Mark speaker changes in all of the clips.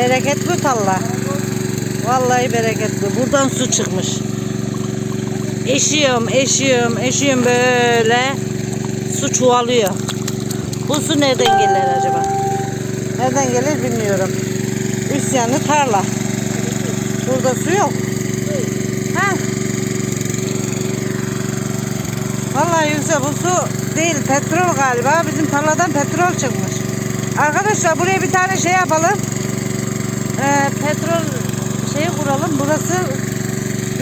Speaker 1: Bereketli tarla. Vallahi bereketli. Buradan su çıkmış. Eşiyorum, eşiyorum, eşiyorum böyle. Su çuvalıyor. Bu su nereden gelir acaba? Nereden gelir bilmiyorum. Üst yanı tarla. Burada su yok. Ha. Vallahi yüksek bu su değil petrol galiba. Bizim tarladan petrol çıkmış. Arkadaşlar buraya bir tane şey yapalım. Ee, petrol şeyi kuralım. Burası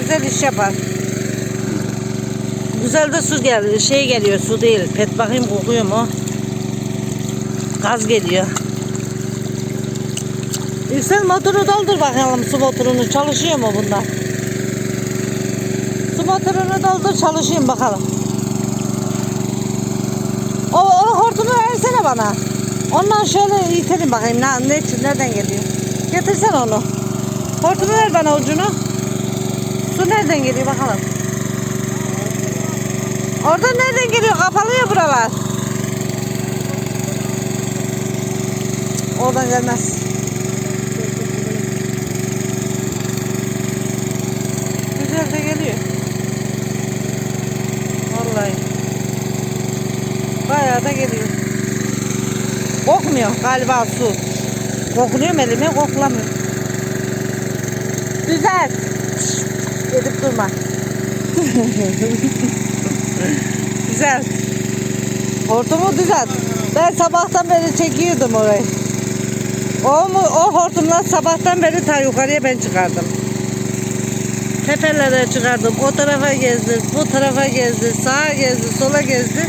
Speaker 1: güzel iş yapar. Güzel de su geldi. Şey geliyor su değil. Pet bakayım kokuyor mu? Gaz geliyor. Yüksel motoru doldur bakalım su motorunu. Çalışıyor mu bunda? Su motorunu doldur çalışayım bakalım. O, o hortumu versene bana. Ondan şöyle itelim bakayım ne, ne nereden geliyor. Getirsen onu. Hortumu ver bana ucunu. Su nereden geliyor bakalım. Oradan nereden geliyor? Kapalı ya buralar. Oradan gelmez. Güzel de geliyor. Vallahi. Bayağı da geliyor. Kokmuyor galiba su. Kokluyor mu elimi? Koklamıyor. Güzel. Edip durma. Güzel. Hortumu düzelt. Ben sabahtan beri çekiyordum orayı. O mu o hortumla sabahtan beri ta yukarıya ben çıkardım. Tepelere çıkardım. O tarafa gezdi, bu tarafa gezdi, sağa gezdi, sola gezdi.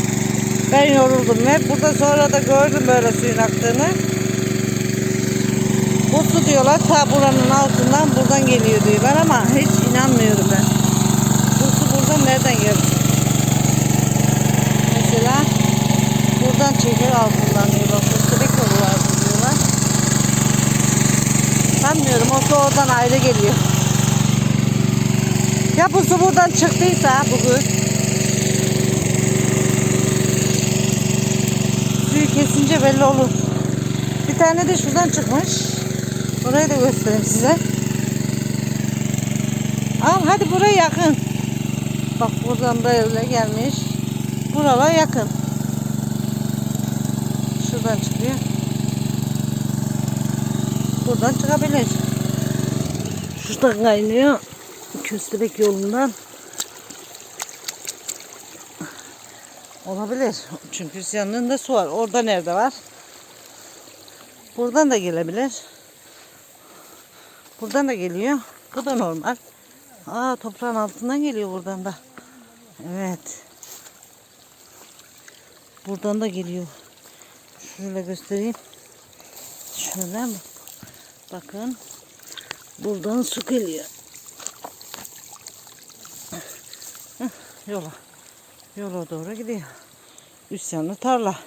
Speaker 1: Ben yoruldum ve burada sonra da gördüm böyle suyun aktığını. Su diyorlar ta buranın altından buradan geliyor diyorlar ama hiç inanmıyorum ben. Bu su buradan nereden geldi? Mesela buradan çeker altından diyorlar. Köstebek yolu var diyorlar. Sanmıyorum o su oradan ayrı geliyor. Ya bu su buradan çıktıysa bugün suyu kesince belli olur. Bir tane de şuradan çıkmış. Orayı da göstereyim size. Al hadi buraya yakın. Bak buradan böyle gelmiş. Buralar yakın. Şuradan çıkıyor. Buradan çıkabilir. Şuradan kaynıyor. Köstebek yolundan. Olabilir. Çünkü yanında su var. Orada nerede var? Buradan da gelebilir. Buradan da geliyor. Bu da normal. Aa toprağın altından geliyor buradan da. Evet. Buradan da geliyor. Şöyle göstereyim. Şöyle mi? Bakın. Buradan su geliyor. Yola. Yola doğru gidiyor. Üst yanı tarla.